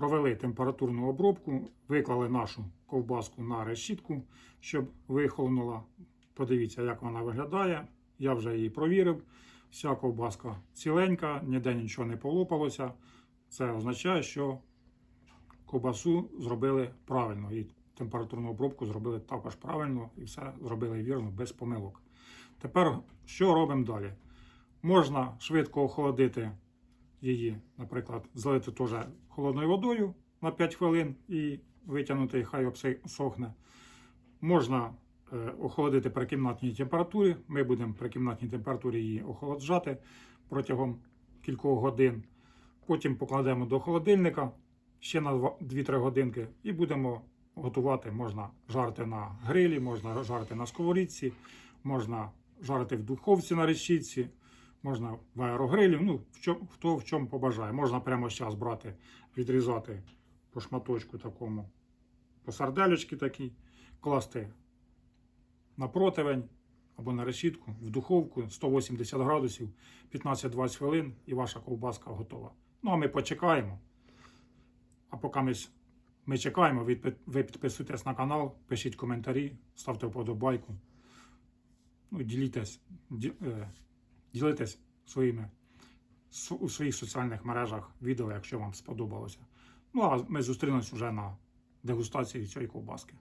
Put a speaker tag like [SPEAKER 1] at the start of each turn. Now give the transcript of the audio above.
[SPEAKER 1] провели температурну обробку, виклали нашу ковбаску на решітку, щоб вихолонула. Подивіться, як вона виглядає. Я вже її провірив. Вся ковбаска ціленька, ніде нічого не полопалося. Це означає, що ковбасу зробили правильно. І температурну обробку зробили також правильно і все зробили вірно, без помилок. Тепер що робимо далі? Можна швидко охолодити її, наприклад, залити теж холодною водою на 5 хвилин і витягнути, хай обсохне. Можна е, охолодити при кімнатній температурі. Ми будемо при кімнатній температурі її охолоджати протягом кількох годин. Потім покладемо до холодильника ще на 2-3 годинки і будемо готувати. Можна жарити на грилі, можна жарити на сковорідці, можна жарити в духовці на решітці, можна в аерогрилі. Ну, в чому, хто в чому побажає. Можна прямо зараз брати, відрізати по шматочку такому, по сардельочки такій, класти на противень або на решітку в духовку 180 градусів 15-20 хвилин і ваша ковбаска готова. Ну а ми почекаємо. А поки ми, ми чекаємо, ви підписуйтесь на канал, пишіть коментарі, ставте вподобайку. Ну, ділітесь, ді, е, ділитесь своїми у своїх соціальних мережах відео, якщо вам сподобалося. Ну а ми зустрінемось вже на дегустації цієї ковбаски.